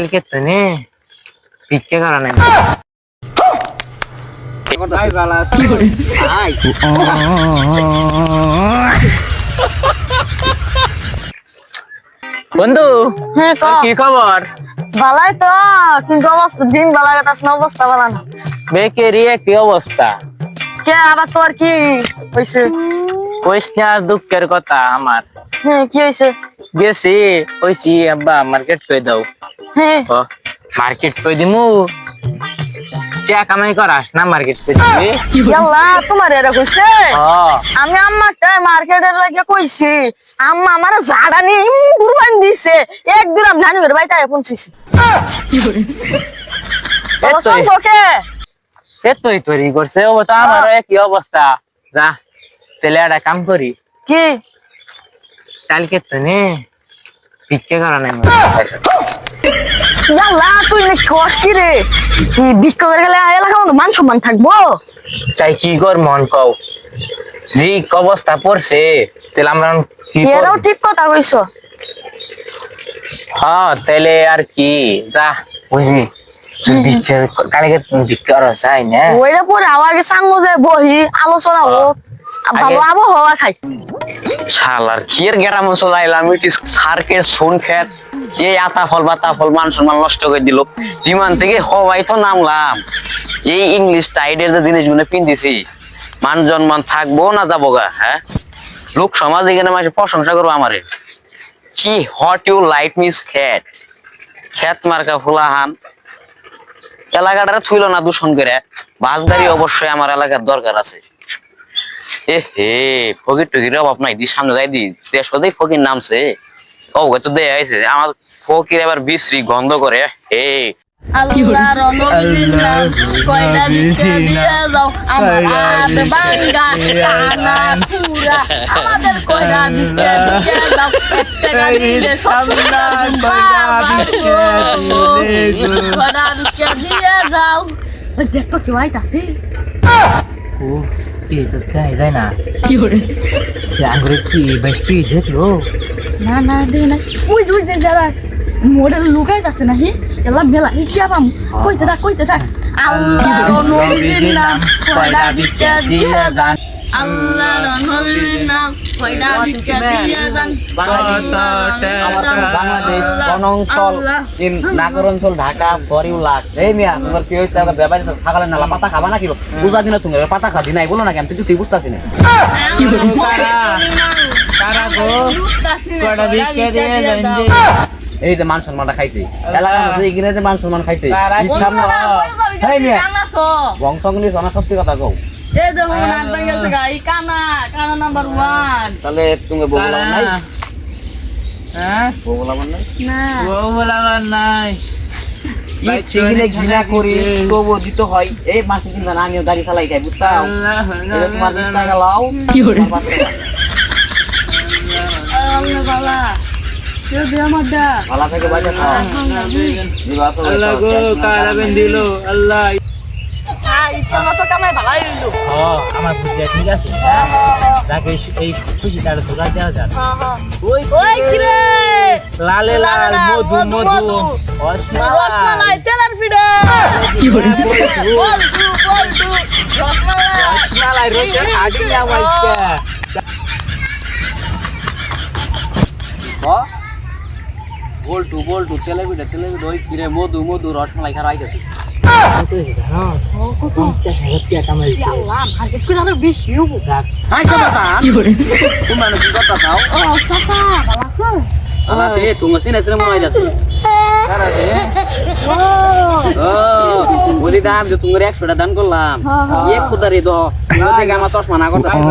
কালকে তো নে ভিক্ষে করা নাই আই বন্ধু হ্যাঁ ক? কি খবর? ভালাই তো কিন্তু অবস্থা দিন ভালো কাটাস না অবস্থা ভালো না। বেকেরি কি অবস্থা? কে আবার তোর কি হয়েছে কইস না দুঃখের কথা আমার। হ্যাঁ কি হয়েছে গেছি কইছি আব্বা মার্কেট কই দাও? হ্যাঁ। মার্কেট কই দিমু? কে কামাই করাস না মার্কেট কই দিবি। ইয়াল্লা তোমার এরা কইছে? আমি আম্মাকে মার্কেটের লাগে কইছি। আম্মা আমার জাড়া নিয়ে ইম কুরবান দিছে এক দিলাম জানি ওর বাইটা এখন ছিছি এই তো সম্পর্কে। এতই তৈরি করছে। ও তো আমারও একই অবস্থা। যা তেলে একটা কাম করি। কি? কালকে তো নে। ভিক্ষে করা নাই। ইয়াল্লা তুই নে খস কি রে? কি বিক্রি করে গেলে এলাকার মধ্যে মান সম্মান থাকব? তাই কি কর মন কও? জি অবস্থা পড়ছে। তাহলে আমরা কি এরাও ঠিক কথা কইছো? হ্যাঁ তাহলে আর কি? যা বুঝি। কালকে তুমি করা চাই না? ওইটা পরে আওয়াগে সাঙ্গ যায় বহি আলোচনা হোক ভালো আগে- আবহাওয়া খাই। শালার কিয়ের গ্রাম অঞ্চল আইলাম ইটি সার্কের সোন খেত এই আতা ফল বাতা ফল মান সম্মান নষ্ট করে দিল, বিমান থেকে হওয়াই তো নামলাম। এই ইংলিশ টাইডের যে পিন্দিছি মান জন্মান থাকব না যাব গা হ্যাঁ? লোক সমাজ এখানে মাসে প্রশংসা করব আমারে। কি হট ইউ লাইট মিস খেত খেত মার্কা ফুলাহান। এলাকাটা থুইল না দূষণ করে। বাস গাড়ি অবশ্যই আমার এলাকার দরকার আছে। এ হে, ফকির টকির অভাব নাই, দি সামনে যাই দি, দেশ ফকির নামছে। ও তো দেয় আইছে আমার ফকির এবার বিশ্রী গন্ধ করে হে আল্লাহর নবীর নাম কয়টা দিচ্ছে দিয়ে যাও আমার হাত ভাঙ্গা কানা পুরা আমাদের কয়টা দিচ্ছে দিয়ে যাও এক টাকা দিলে সম্মান কয়টা দিচ্ছে দিয়ে যাও। ওই কেউ আইতাছে ও তো যায় না? কি করে সে আঙ্গুরে কি বেশ কি দেখল? না না দে না ওই ওই যে যারা মডেল লুকাইতাছে না হি এলা মেলা ইটিয়া পাম। কইতে থাক কইতে থাক? আল্লাহর নবীর নাম কয়টা দিচ্ছে দিয়ে যান আল্লাহর নবীর নাম কয়টা দিচ্ছে দিয়ে যান বাংলাদেশ বনাঞ্চল নাগর অঞ্চল ঢাকা বরিউ লাখ এই মিয়া তোমার কি হয়েছে আবার ব্যাপারে ছাগলের নালা পাতা খাবা না কি পূজা তুমি পাতা খাদি নাই বলো না কেন তুই কিছু বুঝতেছি না কারা গো কয়টা ভিক্ষে দিয়ে যান যে এই যে মান সম্মানটা খাইছে। এলাকার মধ্যে এখানে যে মান সম্মান খাইছে? ইচ্ছা না হেই মিয়া বংশগুলি জানা সত্যি কথা কও। এই দেখো নাচ ভেঙেছে গা কানা কানা নাম্বার ওয়ান তাহলে তুমি বললাম নাই? হ্যাঁ? বললাম নাই? না। ও নাই। ঈদ ঘৃণা করি তবু দিতে হয়। এই মাসে কিন্তু আমিও গাড়ি চালাই খাই বুঝছাও তোমার বিশ টাকা লাও কি করে? আমার পাঁচ টাকা। আল্লাহ বাবা। সে দে আমার হ্যাঁ বুঝিয়া আছে যাকে এই- লালে মধু মধু। রসমালাই তেলার হ্যাঁ? বল্টু বল্টু তেলেবিটা তেলেবিটা ওই কিরে মধু মধু রসমালাই খাওয়া আইতেছে তোমরা মনে দাম যে তুমি 100 টা দান করলাম। হ্যাঁ, হ্যাঁ। এক কুদারি দো তুমি দেখে